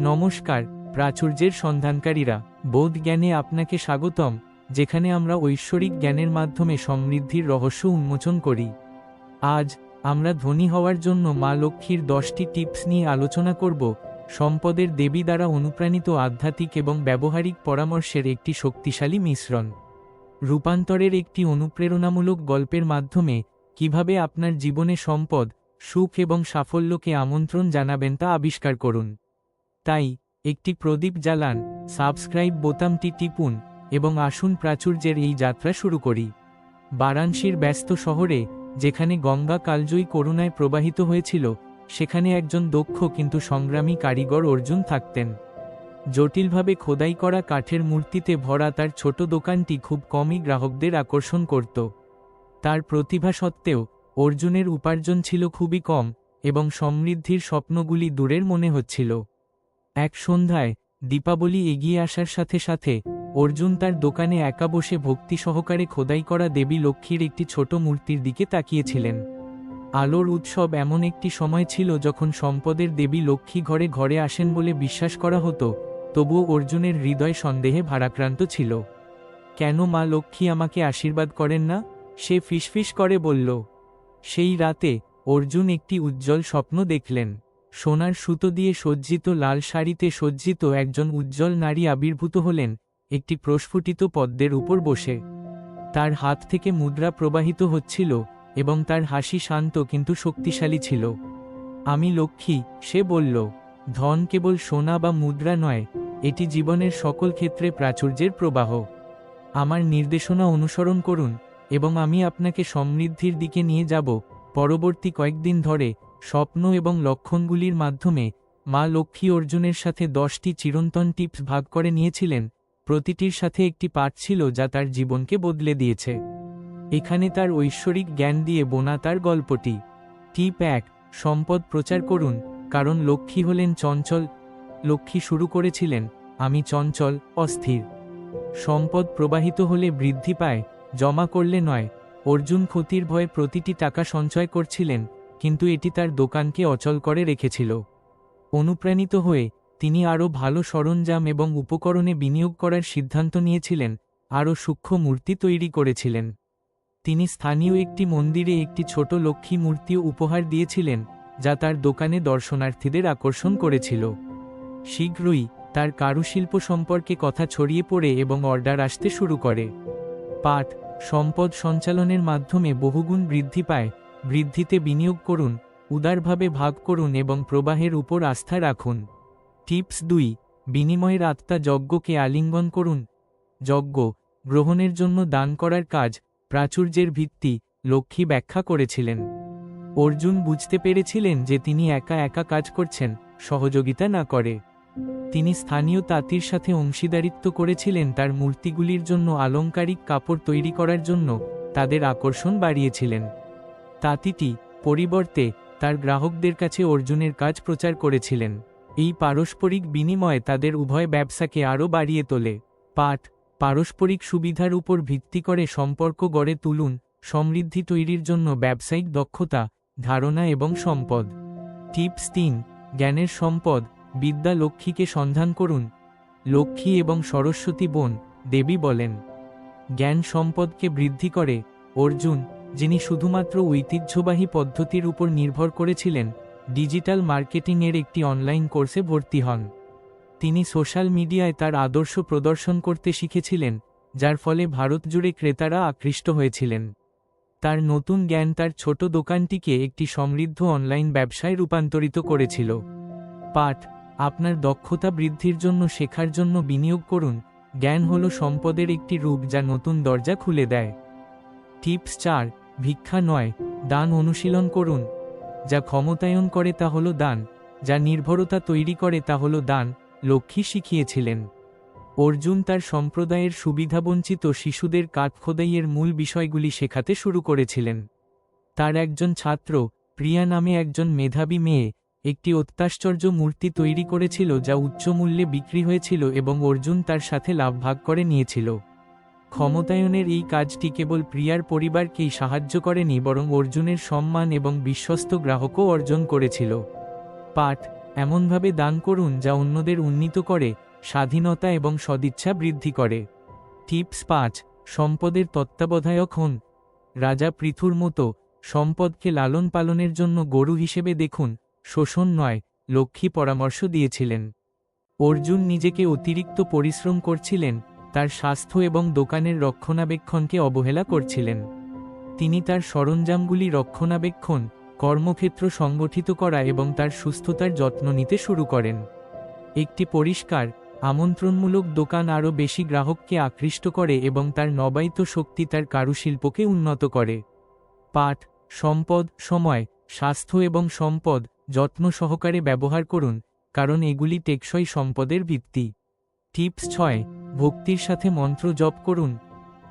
নমস্কার, প্রাচুর্যের সন্ধানকারীরা বোধ জ্ঞানে আপনাকে স্বাগতম, যেখানে আমরা ঐশ্বরিক জ্ঞানের মাধ্যমে সমৃদ্ধির রহস্য উন্মোচন করি। আজ, আমরা ধনী হওয়ার জন্য মা লক্ষ্মীর দশটি টিপস নিয়ে আলোচনা করব, সম্পদের দেবী দ্বারা অনুপ্রাণিত আধ্যাত্মিক এবং ব্যবহারিক পরামর্শের একটি শক্তিশালী মিশ্রণ। রূপান্তরের একটি অনুপ্রেরণামূলক গল্পের মাধ্যমে, কীভাবে আপনার জীবনে সম্পদ, সুখ এবং সাফল্যকে আমন্ত্রণ জানাবেন তা আবিষ্কার করুন। তাই, একটি প্রদীপ জ্বালান, সাবস্ক্রাইব বোতামটি টিপুন, এবং আসুন প্রাচুর্যের এই যাত্রা শুরু করি। বারাণসীর ব্যস্ত শহরে, যেখানে গঙ্গা কালজয়ী করুণায় প্রবাহিত হয়েছিল, সেখানে একজন দক্ষ কিন্তু সংগ্রামী কারিগর অর্জুন থাকতেন। জটিলভাবে খোদাই করা কাঠের মূর্তিতে ভরা তার ছোট দোকানটি খুব কমই গ্রাহকদের আকর্ষণ করত। তার প্রতিভা সত্ত্বেও, অর্জুনের উপার্জন ছিল খুবই কম, এবং সমৃদ্ধির স্বপ্নগুলি দূরের মনে হচ্ছিল। এক সন্ধ্যায় দীপাবলি এগিয়ে আসার সাথে সাথে অর্জুন তার দোকানে একা বসে ভক্তি সহকারে খোদাই করা দেবী লক্ষ্মীর একটি ছোট মূর্তির দিকে তাকিয়েছিলেন। আলোর উৎসব এমন একটি সময় ছিল যখন সম্পদের দেবী লক্ষ্মী ঘরে ঘরে আসেন বলে বিশ্বাস করা হতো, তবুও অর্জুনের হৃদয় সন্দেহে ভারাক্রান্ত ছিল। কেন মা লক্ষ্মী আমাকে আশীর্বাদ করেন না? সে ফিসফিস করে বলল। সেই রাতে অর্জুন একটি উজ্জ্বল স্বপ্ন দেখলেন। সোনার সুতো দিয়ে সজ্জিত লাল শাড়িতে সজ্জিত একজন উজ্জ্বল নারী আবির্ভূত হলেন, একটি প্রস্ফুটিত পদ্মের উপর বসে। তার হাত থেকে মুদ্রা প্রবাহিত হচ্ছিল, এবং তার হাসি শান্ত কিন্তু শক্তিশালী ছিল। আমি লক্ষ্মী সে বলল, ধন কেবল সোনা বা মুদ্রা নয়, এটি জীবনের সকল ক্ষেত্রে প্রাচুর্যের প্রবাহ। আমার নির্দেশনা অনুসরণ করুন, এবং আমি আপনাকে সমৃদ্ধির দিকে নিয়ে যাব। পরবর্তী কয়েকদিন ধরে স্বপ্ন এবং লক্ষণগুলির মাধ্যমে মা লক্ষ্মী অর্জুনের সাথে দশটি চিরন্তন টিপস ভাগ করে নিয়েছিলেন, প্রতিটির সাথে একটি পাঠ ছিল যা তার জীবনকে বদলে দিয়েছে। এখানে তার ঐশ্বরিক জ্ঞান দিয়ে বোনা তার গল্পটি। টিপ এক, সম্পদ প্রচার করুন, কারণ লক্ষ্মী হলেন চঞ্চল। লক্ষ্মী শুরু করেছিলেন, আমি চঞ্চল, অস্থির। সম্পদ প্রবাহিত হলে বৃদ্ধি পায়, জমা করলে নয়। অর্জুন ক্ষতির ভয়ে প্রতিটি টাকা সঞ্চয় করছিলেন কিন্তু এটি তার দোকানকে অচল করে রেখেছিল। অনুপ্রাণিত হয়ে, তিনি আরও ভালো সরঞ্জাম এবং উপকরণে বিনিয়োগ করার সিদ্ধান্ত নিয়েছিলেন, আরও সূক্ষ্ম মূর্তি তৈরি করেছিলেন। তিনি স্থানীয় একটি মন্দিরে একটি ছোট লক্ষ্মী মূর্তিও উপহার দিয়েছিলেন, যা তার দোকানে দর্শনার্থীদের আকর্ষণ করেছিল। শীঘ্রই, তার কারুশিল্প সম্পর্কে কথা ছড়িয়ে পড়ে এবং অর্ডার আসতে শুরু করে। পাঠ সম্পদ সঞ্চালনের মাধ্যমে বহুগুণ বৃদ্ধি পায় বৃদ্ধিতে বিনিয়োগ করুন, উদারভাবে ভাগ করুন এবং প্রবাহের উপর আস্থা রাখুন। টিপস দুই, বিনিময়ের আত্মা যজ্ঞকে আলিঙ্গন করুন। যজ্ঞ, গ্রহণের জন্য দান করার কাজ, প্রাচুর্যের ভিত্তি, লক্ষ্মী ব্যাখ্যা করেছিলেন। অর্জুন বুঝতে পেরেছিলেন যে তিনি একা একা কাজ করছেন, সহযোগিতা না করে। তিনি স্থানীয় তাঁতির সাথে অংশীদারিত্ব করেছিলেন তার মূর্তিগুলির জন্য আলংকারিক কাপড় তৈরি করার জন্য, তাদের আকর্ষণ বাড়িয়েছিলেন। তাঁতিটি পরিবর্তে তার গ্রাহকদের কাছে অর্জুনের কাজ প্রচার করেছিলেন। এই পারস্পরিক বিনিময়ে তাদের উভয় ব্যবসাকে আরও বাড়িয়ে তোলে। পাঠ, পারস্পরিক সুবিধার উপর ভিত্তি করে সম্পর্ক গড়ে তুলুন, সমৃদ্ধি তৈরির জন্য ব্যবসায়িক দক্ষতা, ধারণা এবং সম্পদ। টিপস তিন, জ্ঞানের সম্পদ, বিদ্যা লক্ষ্মীকে সন্ধান করুন। লক্ষ্মী এবং সরস্বতী বোন, দেবী বলেন। জ্ঞান সম্পদকে বৃদ্ধি করে, অর্জুন যিনি শুধুমাত্র ঐতিহ্যবাহী পদ্ধতির উপর নির্ভর করেছিলেন, ডিজিটাল মার্কেটিংয়ের একটি অনলাইন কোর্সে ভর্তি হন। তিনি সোশ্যাল মিডিয়ায় তার আদর্শ প্রদর্শন করতে শিখেছিলেন, যার ফলে ভারত জুড়ে ক্রেতারা আকৃষ্ট হয়েছিলেন। তার নতুন জ্ঞান তার ছোট দোকানটিকে একটি সমৃদ্ধ অনলাইন ব্যবসায় রূপান্তরিত করেছিল। পাঠ, আপনার দক্ষতা বৃদ্ধির জন্য শেখার জন্য বিনিয়োগ করুন, জ্ঞান হল সম্পদের একটি রূপ যা নতুন দরজা খুলে দেয়। টিপস চার ভিক্ষা নয়, দান অনুশীলন করুন। যা ক্ষমতায়ন করে তা হল দান, যা নির্ভরতা তৈরি করে তা হল দান, লক্ষ্মী শিখিয়েছিলেন। অর্জুন তার সম্প্রদায়ের সুবিধাবঞ্চিত শিশুদের কাঠ খোদাইয়ের মূল বিষয়গুলি শেখাতে শুরু করেছিলেন। তার একজন ছাত্র, প্রিয়া নামে একজন মেধাবী মেয়ে, একটি অত্যাশ্চর্য মূর্তি তৈরি করেছিল যা উচ্চ মূল্যে বিক্রি হয়েছিল এবং অর্জুন তার সাথে লাভ ভাগ করে নিয়েছিল। ক্ষমতায়নের এই কাজটি কেবল প্রিয়ার পরিবারকেই সাহায্য করেনি, বরং অর্জুনের সম্মান এবং বিশ্বস্ত গ্রাহকও অর্জন করেছিল। পাঠ, এমনভাবে দান করুন যা অন্যদের উন্নীত করে, স্বাধীনতা এবং সদিচ্ছা বৃদ্ধি করে। টিপস পাঁচ, সম্পদের তত্ত্বাবধায়ক হন। রাজা পৃথুর মতো, সম্পদকে লালন পালনের জন্য গরু হিসেবে দেখুন। শোষণ নয়, লক্ষ্মী পরামর্শ দিয়েছিলেন। অর্জুন নিজেকে অতিরিক্ত পরিশ্রম করছিলেন তার স্বাস্থ্য এবং দোকানের রক্ষণাবেক্ষণকে অবহেলা করছিলেন। তিনি তার সরঞ্জামগুলি রক্ষণাবেক্ষণ, কর্মক্ষেত্র সংগঠিত করা এবং তার সুস্থতার যত্ন নিতে শুরু করেন। একটি পরিষ্কার, আমন্ত্রণমূলক দোকান আরও বেশি গ্রাহককে আকৃষ্ট করে এবং তার নবায়িত শক্তি তার কারুশিল্পকে উন্নত করে। পাঠ, সম্পদ, সময়, স্বাস্থ্য এবং সম্পদ, যত্ন সহকারে ব্যবহার করুন, কারণ এগুলি টেকসই সম্পদের ভিত্তি। টিপস ছয়, ভক্তির সাথে মন্ত্র জপ করুন।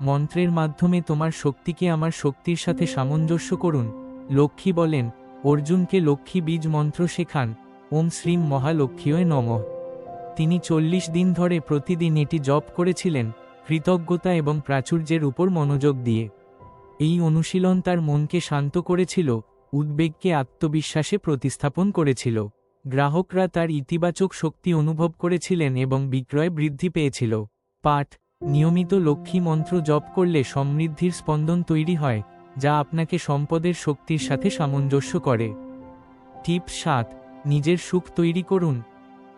মন্ত্রের মাধ্যমে তোমার শক্তিকে আমার শক্তির সাথে সামঞ্জস্য করুন। লক্ষ্মী বলেন, অর্জুনকে লক্ষ্মী বীজ মন্ত্র শেখান। ওম শ্রীম মহালক্ষ্মীয় নমঃ। তিনি চল্লিশ দিন ধরে প্রতিদিন এটি জপ করেছিলেন, কৃতজ্ঞতা এবং প্রাচুর্যের উপর মনোযোগ দিয়ে। এই অনুশীলন তার মনকে শান্ত করেছিল, উদ্বেগকে আত্মবিশ্বাসে প্রতিস্থাপন করেছিল। গ্রাহকরা তার ইতিবাচক শক্তি অনুভব করেছিলেন এবং বিক্রয় বৃদ্ধি পেয়েছিল। পাঠ, নিয়মিত লক্ষ্মী মন্ত্র জপ করলে সমৃদ্ধির স্পন্দন তৈরি হয়, যা আপনাকে সম্পদের শক্তির সাথে সামঞ্জস্য করে। টিপ সাত, নিজের সুখ তৈরি করুন।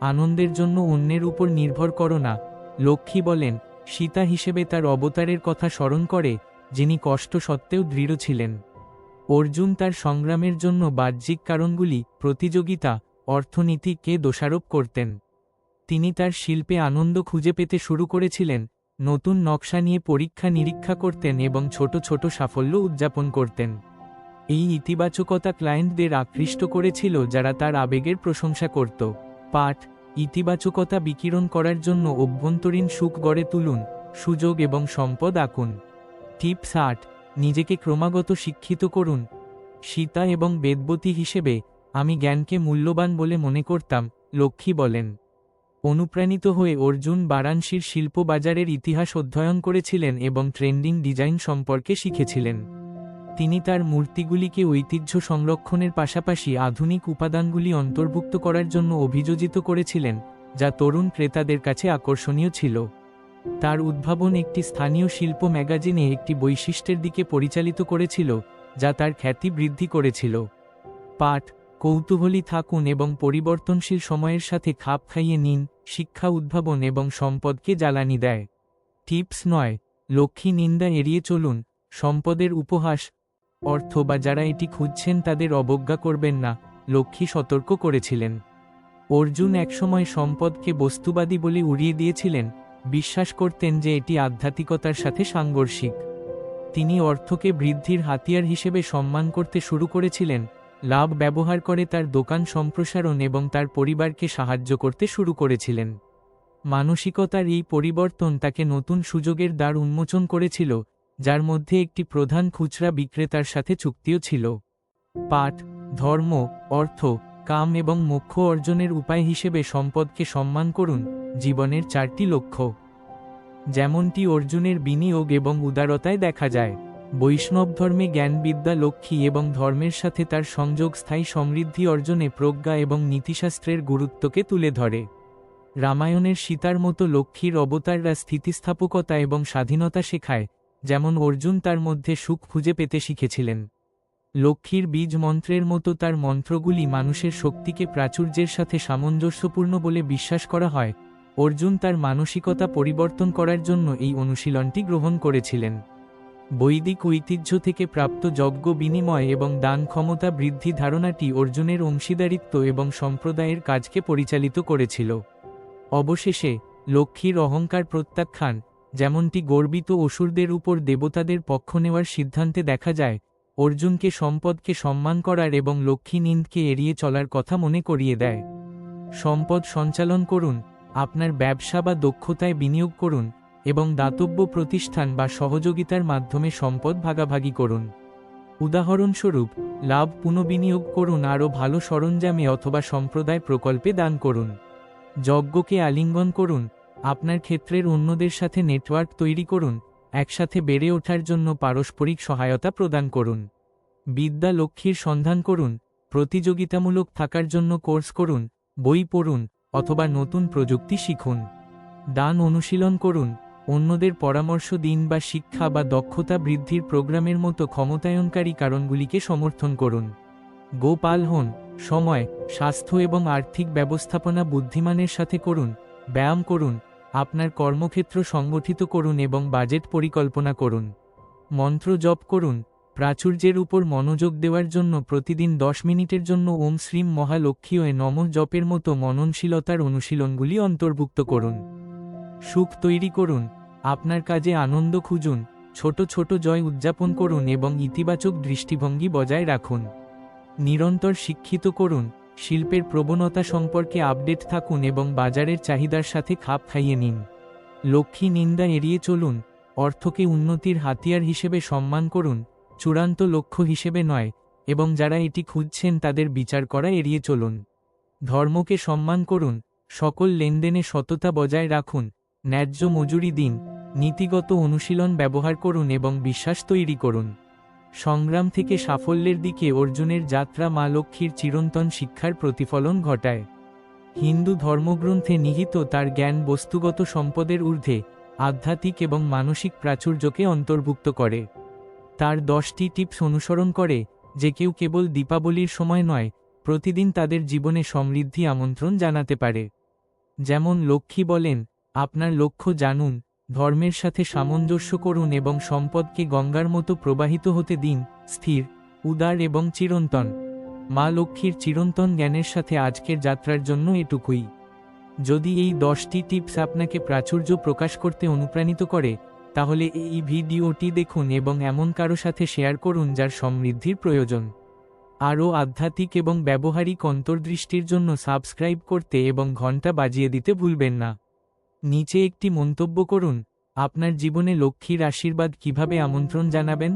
আনন্দের জন্য অন্যের উপর নির্ভর করো না। লক্ষ্মী বলেন, সীতা হিসেবে তার অবতারের কথা স্মরণ করে, যিনি কষ্ট সত্ত্বেও দৃঢ় ছিলেন। অর্জুন তার সংগ্রামের জন্য বাহ্যিক কারণগুলি, প্রতিযোগিতা অর্থনীতিকে দোষারোপ করতেন। তিনি তার শিল্পে আনন্দ খুঁজে পেতে শুরু করেছিলেন, নতুন নকশা নিয়ে পরীক্ষা নিরীক্ষা করতেন এবং ছোট ছোট সাফল্য উদযাপন করতেন। এই ইতিবাচকতা ক্লায়েন্টদের আকৃষ্ট করেছিল যারা তার আবেগের প্রশংসা করত। পাঠ, ইতিবাচকতা বিকিরণ করার জন্য অভ্যন্তরীণ সুখ গড়ে তুলুন, সুযোগ এবং সম্পদ আঁকুন। টিপস আট নিজেকে ক্রমাগত শিক্ষিত করুন। সীতা এবং বেদবতী হিসেবে আমি জ্ঞানকে মূল্যবান বলে মনে করতাম, লক্ষ্মী বলেন। অনুপ্রাণিত হয়ে অর্জুন বারাণসীর শিল্প বাজারের ইতিহাস অধ্যয়ন করেছিলেন এবং ট্রেন্ডিং ডিজাইন সম্পর্কে শিখেছিলেন। তিনি তার মূর্তিগুলিকে ঐতিহ্য সংরক্ষণের পাশাপাশি আধুনিক উপাদানগুলি অন্তর্ভুক্ত করার জন্য অভিযোজিত করেছিলেন, যা তরুণ ক্রেতাদের কাছে আকর্ষণীয় ছিল। তার উদ্ভাবন একটি স্থানীয় শিল্প ম্যাগাজিনে একটি বৈশিষ্ট্যের দিকে পরিচালিত করেছিল, যা তার খ্যাতি বৃদ্ধি করেছিল। পাঠ কৌতূহলী থাকুন এবং পরিবর্তনশীল সময়ের সাথে খাপ খাইয়ে নিন, শিক্ষা উদ্ভাবন এবং সম্পদকে জ্বালানি দেয়। টিপস নয়, লক্ষ্মী নিন্দা এড়িয়ে চলুন, সম্পদের উপহাস। অর্থ বা যারা এটি খুঁজছেন তাদের অবজ্ঞা করবেন না, লক্ষ্মী সতর্ক করেছিলেন। অর্জুন একসময় সম্পদকে বস্তুবাদী বলে উড়িয়ে দিয়েছিলেন, বিশ্বাস করতেন যে এটি আধ্যাত্মিকতার সাথে সাংঘর্ষিক। তিনি অর্থকে বৃদ্ধির হাতিয়ার হিসেবে সম্মান করতে শুরু করেছিলেন লাভ ব্যবহার করে তার দোকান সম্প্রসারণ এবং তার পরিবারকে সাহায্য করতে শুরু করেছিলেন। মানসিকতার এই পরিবর্তন তাকে নতুন সুযোগের দ্বার উন্মোচন করেছিল, যার মধ্যে একটি প্রধান খুচরা বিক্রেতার সাথে চুক্তিও ছিল। পাঠ, ধর্ম, অর্থ, কাম এবং মোক্ষ অর্জনের উপায় হিসেবে সম্পদকে সম্মান করুন, জীবনের চারটি লক্ষ্য। যেমনটি অর্জুনের বিনিয়োগ এবং উদারতায় দেখা যায়। বৈষ্ণব ধর্মে জ্ঞানবিদ্যা লক্ষ্মী এবং ধর্মের সাথে তার সংযোগ স্থায়ী সমৃদ্ধি অর্জনে প্রজ্ঞা এবং নীতিশাস্ত্রের গুরুত্বকে তুলে ধরে। রামায়ণের সীতার মতো লক্ষ্মীর অবতাররা স্থিতিস্থাপকতা এবং স্বাধীনতা শেখায়, যেমন অর্জুন তার মধ্যে সুখ খুঁজে পেতে শিখেছিলেন। লক্ষ্মীর বীজ মন্ত্রের মতো তার মন্ত্রগুলি মানুষের শক্তিকে প্রাচুর্যের সাথে সামঞ্জস্যপূর্ণ বলে বিশ্বাস করা হয়। অর্জুন তার মানসিকতা পরিবর্তন করার জন্য এই অনুশীলনটি গ্রহণ করেছিলেন। বৈদিক ঐতিহ্য থেকে প্রাপ্ত যজ্ঞ বিনিময় এবং দান ক্ষমতা বৃদ্ধি ধারণাটি অর্জুনের অংশীদারিত্ব এবং সম্প্রদায়ের কাজকে পরিচালিত করেছিল। অবশেষে, লক্ষ্মীর অহংকার প্রত্যাখ্যান, যেমনটি গর্বিত অসুরদের উপর দেবতাদের পক্ষ নেওয়ার সিদ্ধান্তে দেখা যায়, অর্জুনকে সম্পদকে সম্মান করার এবং লক্ষ্মী নিন্দকে এড়িয়ে চলার কথা মনে করিয়ে দেয়। সম্পদ সঞ্চালন করুন, আপনার ব্যবসা বা দক্ষতায় বিনিয়োগ করুন এবং দাতব্য প্রতিষ্ঠান বা সহযোগিতার মাধ্যমে সম্পদ ভাগাভাগি করুন। উদাহরণস্বরূপ, লাভ পুনঃবিনিয়োগ করুন আরও ভালো সরঞ্জামে অথবা সম্প্রদায় প্রকল্পে দান করুন। যজ্ঞকে আলিঙ্গন করুন, আপনার ক্ষেত্রের অন্যদের সাথে নেটওয়ার্ক তৈরি করুন, একসাথে বেড়ে ওঠার জন্য পারস্পরিক সহায়তা প্রদান করুন। বিদ্যা লক্ষ্মীর সন্ধান করুন, প্রতিযোগিতামূলক থাকার জন্য কোর্স করুন, বই পড়ুন, অথবা নতুন প্রযুক্তি শিখুন। দান অনুশীলন করুন অন্যদের পরামর্শ দিন বা শিক্ষা বা দক্ষতা বৃদ্ধির প্রোগ্রামের মতো ক্ষমতায়নকারী কারণগুলিকে সমর্থন করুন। গোপাল হন, সময়, স্বাস্থ্য এবং আর্থিক ব্যবস্থাপনা বুদ্ধিমানের সাথে করুন, ব্যায়াম করুন, আপনার কর্মক্ষেত্র সংগঠিত করুন এবং বাজেট পরিকল্পনা করুন। মন্ত্র জপ করুন, প্রাচুর্যের উপর মনোযোগ দেওয়ার জন্য প্রতিদিন দশ মিনিটের জন্য ওম শ্রীম মহালক্ষ্মীয় নম জপের মতো মননশীলতার অনুশীলনগুলি অন্তর্ভুক্ত করুন। সুখ তৈরি করুন আপনার কাজে আনন্দ খুঁজুন, ছোট ছোট জয় উদযাপন করুন এবং ইতিবাচক দৃষ্টিভঙ্গি বজায় রাখুন। নিরন্তর শিক্ষিত করুন, শিল্পের প্রবণতা সম্পর্কে আপডেট থাকুন এবং বাজারের চাহিদার সাথে খাপ খাইয়ে নিন। লক্ষ্মী নিন্দা এড়িয়ে চলুন, অর্থকে উন্নতির হাতিয়ার হিসেবে সম্মান করুন, চূড়ান্ত লক্ষ্য হিসেবে নয়, এবং যারা এটি খুঁজছেন তাদের বিচার করা এড়িয়ে চলুন। ধর্মকে সম্মান করুন, সকল লেনদেনে সততা বজায় রাখুন, ন্যায্য মজুরি দিন নীতিগত অনুশীলন ব্যবহার করুন এবং বিশ্বাস তৈরি করুন। সংগ্রাম থেকে সাফল্যের দিকে অর্জুনের যাত্রা মা লক্ষ্মীর চিরন্তন শিক্ষার প্রতিফলন ঘটায়। হিন্দু ধর্মগ্রন্থে নিহিত তার জ্ঞান বস্তুগত সম্পদের ঊর্ধ্বে, আধ্যাত্মিক এবং মানসিক প্রাচুর্যকে অন্তর্ভুক্ত করে। তার দশটি টিপস অনুসরণ করে যে কেউ কেবল দীপাবলির সময় নয়, প্রতিদিন তাদের জীবনে সমৃদ্ধি আমন্ত্রণ জানাতে পারে। যেমন লক্ষ্মী বলেন, আপনার লক্ষ্য জানুন ধর্মের সাথে সামঞ্জস্য করুন এবং সম্পদকে গঙ্গার মতো প্রবাহিত হতে দিন, স্থির, উদার এবং চিরন্তন। মা লক্ষ্মীর চিরন্তন জ্ঞানের সাথে আজকের যাত্রার জন্য এটুকুই। যদি এই দশটি টিপস আপনাকে প্রাচুর্য প্রকাশ করতে অনুপ্রাণিত করে, তাহলে এই ভিডিওটি দেখুন এবং এমন কারও সাথে শেয়ার করুন যার সমৃদ্ধির প্রয়োজন। আরও আধ্যাত্মিক এবং ব্যবহারিক অন্তর্দৃষ্টির জন্য সাবস্ক্রাইব করতে এবং ঘণ্টা বাজিয়ে দিতে ভুলবেন না। নিচে একটি মন্তব্য করুন, আপনার জীবনে লক্ষ্মীর আশীর্বাদ কীভাবে আমন্ত্রণ জানাবেন?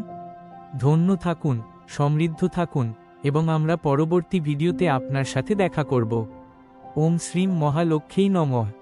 ধন্য থাকুন, সমৃদ্ধ থাকুন, এবং আমরা পরবর্তী ভিডিওতে আপনার সাথে দেখা করব। ওম শ্রীম মহালক্ষ্মী নমঃ।